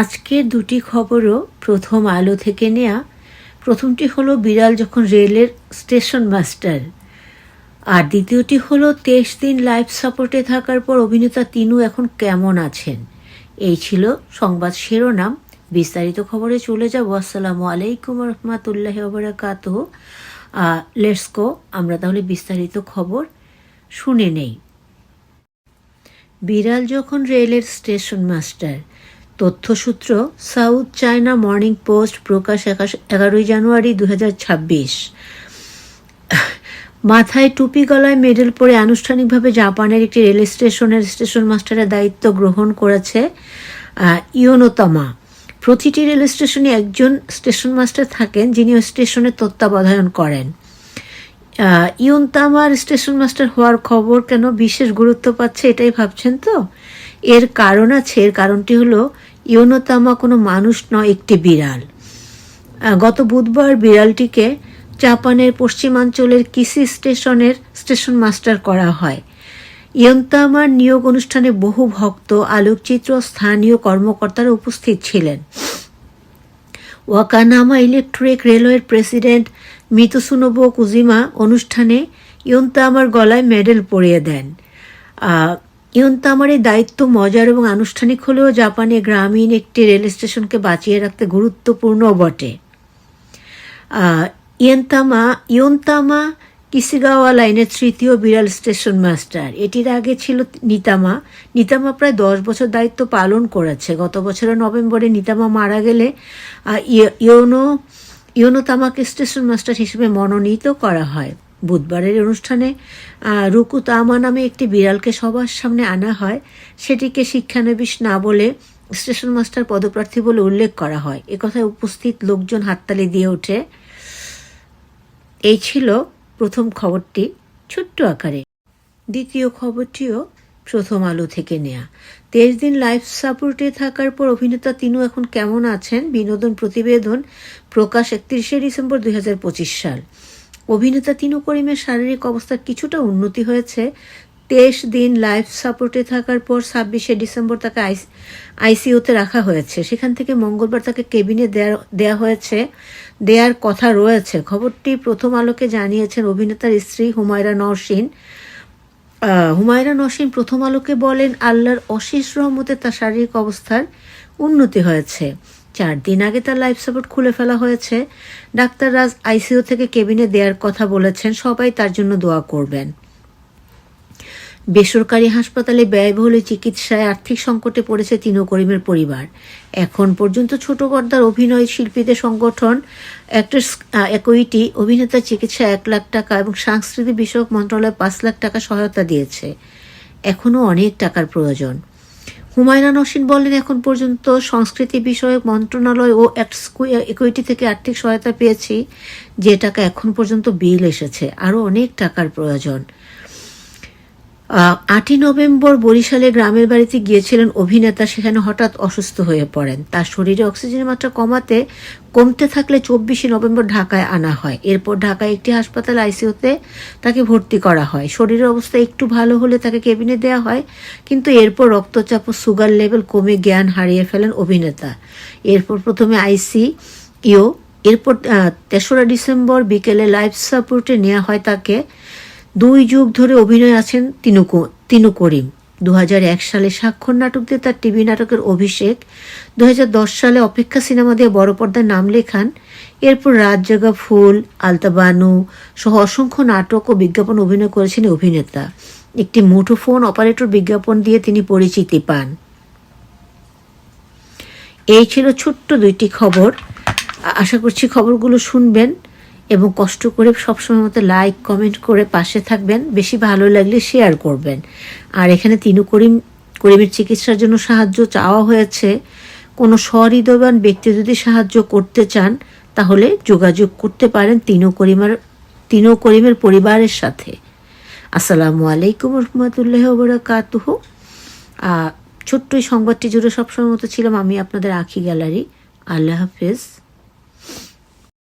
আজকের দুটি খবরও প্রথম আলো থেকে নেয়া। প্রথমটি হলো বিড়াল যখন রেলের স্টেশন মাস্টার। আর দ্বিতীয়টি হলো তেইশ দিন লাইভ সাপোর্টে থাকার পর অভিনেতা তিনু এখন কেমন আছেন? এই ছিল সংবাদ শিরোনাম। বিস্তারিত খবরে চলে যাব। আসসালামু আলাইকুম রহমতুল্লাহ ওবরাকাত লেটসকো আমরা তাহলে বিস্তারিত খবর শুনে নেই। বিড়াল যখন রেলের স্টেশন মাস্টার তথ্যসূত্র, সাউথ চায়না মর্নিং পোস্ট প্রকাশ এগারোই জানুয়ারি দু হাজার ছাব্বিশ। মাথায় টুপি গলায় মেডেল পরে আনুষ্ঠানিকভাবে জাপানের একটি রেল স্টেশনের স্টেশন মাস্টারের দায়িত্ব গ্রহণ করেছে ইয়োনোতামা প্রতিটি রেল স্টেশনে একজন স্টেশন মাস্টার থাকেন যিনি ওই স্টেশনের তত্ত্বাবধান করেন। ইয়ন্তামার স্টেশন মাস্টার হওয়ার খবর কেন বিশেষ গুরুত্ব পাচ্ছে এটাই ভাবছেন তো? এর কারণ আছে, এর কারণটি হলো ইয়নতামা কোনো মানুষ নয়, একটি বিড়াল। গত বুধবার বিড়ালটিকে জাপানের পশ্চিমাঞ্চলের কিসি স্টেশনের স্টেশন মাস্টার করা হয়। ইয়ন্তামার নিয়োগ অনুষ্ঠানে বহু ভক্ত, আলোকচিত্র, স্থানীয় কর্মকর্তারা উপস্থিত ছিলেন। ওয়াকানামা ইলেকট্রিক রেলওয়ের প্রেসিডেন্ট মিতুসুনোবো কুজিমা অনুষ্ঠানে ইয়ন্তামার গলায় মেডেল পরিয়ে দেন। আহ, ইয়ন্তামার এই দায়িত্ব মজার এবং আনুষ্ঠানিক হলেও জাপানে গ্রামীণ একটি রেল স্টেশনকে বাঁচিয়ে রাখতে গুরুত্বপূর্ণ বটে। ইয়ন্তামা ইয়ন্তামা কিসিগাওয়া লাইনের তৃতীয় বিড়াল স্টেশন মাস্টার। এটির আগে ছিল নিতামা। নিতামা প্রায় দশ বছর দায়িত্ব পালন করেছে। গত বছরের নভেম্বরে নিতামা মারা গেলে ইয়- ইয়োনো ইয়োনো তামাকে স্টেশন মাস্টার হিসেবে মনোনীত করা হয়। বুধবারের অনুষ্ঠানে রুকু তামা নামে একটি বিড়ালকে সবার সামনে আনা হয়। সেটিকে শিক্ষানবিশ না বলে স্টেশন মাস্টার পদপ্রার্থী বলে উল্লেখ করা হয়। একথায় উপস্থিত লোকজন হাততালি দিয়ে ওঠে। এই ছিল প্রথম খবরটি ছোট্ট আকারে। দ্বিতীয় খবরটিও প্রথম আলো থেকে নেয়া। তেইশ দিন লাইফ সাপোর্টে থাকার পর অভিনেতা তিনু এখন কেমন আছেন? বিনোদন প্রতিবেদন প্রকাশ একত্রিশে ডিসেম্বর দুই হাজার পঁচিশ সাল। অভিনেতা তিনু করিমের শারীরিক অবস্থার কিছুটা উন্নতি হয়েছে। তেইশ দিন লাইফ সাপোর্টে থাকার পর ছাব্বিশে ডিসেম্বর তাকে আইসিইউতে রাখা হয়েছে। সেখান থেকে মঙ্গলবার তাকে কেবিনে দেয়া হয়েছে। দেয়ার কথা রয়েছে। খবরটি প্রথম আলোকে জানিয়েছেন অভিনেতার স্ত্রী হুমায়রা নওশিন। হুমায়রা নসীন প্রথম আলোকে বলেন, আল্লাহর অশেষ রহমতে তার শারীরিক অবস্থার উন্নতি হয়েছে। চার দিন আগে তার লাইফ সাপোর্ট খুলে ফেলা হয়েছে। ডাক্তার রাজ আইসিইউ থেকে কেবিনে দেওয়ার কথা বলেছেন, সবাই তার জন্য দোয়া করবেন। বেসরকারি হাসপাতালে ব্যয়বহুল চিকিৎসায় আর্থিক সংকটে পড়েছে তিনু করিমের পরিবার। এখন পর্যন্ত ছোট পর্দার অভিনয় শিল্পীদের সংগঠন অ্যাক্টার্স একইটি অভিনেতার চিকিৎসা এক লাখ টাকা এবং সাংস্কৃতিক বিষয়ক মন্ত্রণালয় পাঁচ লাখ টাকা সহায়তা দিয়েছে। এখনও অনেক টাকার প্রয়োজন। হুমায়ুন নসীন বলেন, এখন পর্যন্ত সংস্কৃতি বিষয়ক মন্ত্রণালয় ও ইকুইটি থেকে আর্থিক সহায়তা পেয়েছি। যে টাকা এখন পর্যন্ত বিল এসেছে আরও অনেক টাকার প্রয়োজন। আটই নভেম্বর বরিশালে গ্রামের বাড়িতে গিয়েছিলেন অভিনেতা, সেখানে হঠাৎ অসুস্থ হয়ে পড়েন। তার শরীরে অক্সিজেনের মাত্রা কমাতে কমতে থাকলে চব্বিশে নভেম্বর ঢাকায় আনা হয়। এরপর ঢাকায় একটি হাসপাতাল, আইসিইউতে তাকে ভর্তি করা হয়। শরীরের অবস্থা একটু ভালো হলে তাকে কেবিনে দেওয়া হয়, কিন্তু এরপর রক্তচাপ ও সুগার লেভেল কমে জ্ঞান হারিয়ে ফেলেন অভিনেতা। এরপর প্রথমে আইসি ইও এরপর তেসরা ডিসেম্বর বিকেলে লাইফ সাপোর্টে নেওয়া হয় তাকে। দুই যুগ ধরে অভিনয় আছেন তিনু কো- তিনু করিম। দু সালে স্বাক্ষর নাটক দিয়ে তার টিভি নাটকের অভিষেক দু হাজার দশ সালে অপেক্ষা সিনেমা দিয়ে বড় পর্দায় নাম লেখান। এরপর রাত জাগা ফুল আলতাবানু সহ অসংখ্য নাটক ও বিজ্ঞাপন অভিনয় করেছেন অভিনেতা। একটি মুঠোফোন অপারেটর বিজ্ঞাপন দিয়ে তিনি পরিচিতি পান। এই ছিল ছোট্ট দুইটি খবর। আশা করছি খবরগুলো শুনবেন। এবং কষ্ট করে সবসময় মতো লাইক কমেন্ট করে পাশে থাকবেন। বেশি ভালো লাগলে শেয়ার করবেন। আর এখানে তিনু করিম, করিমের চিকিৎসার জন্য সাহায্য চাওয়া হয়েছে। কোনো সহৃদয়বান ব্যক্তি যদি সাহায্য করতে চান, তাহলে যোগাযোগ করতে পারেন তিনু করিমার, তিনু করিমের পরিবারের সাথে। আসসালামু আলাইকুম রহমতুল্লাহ বরাকাতুহ ছোট্ট এই সংবাদটি জুড়ে সবসময় মতো ছিলাম আমি আপনাদের আখি গ্যালারি। আল্লাহ হাফেজ।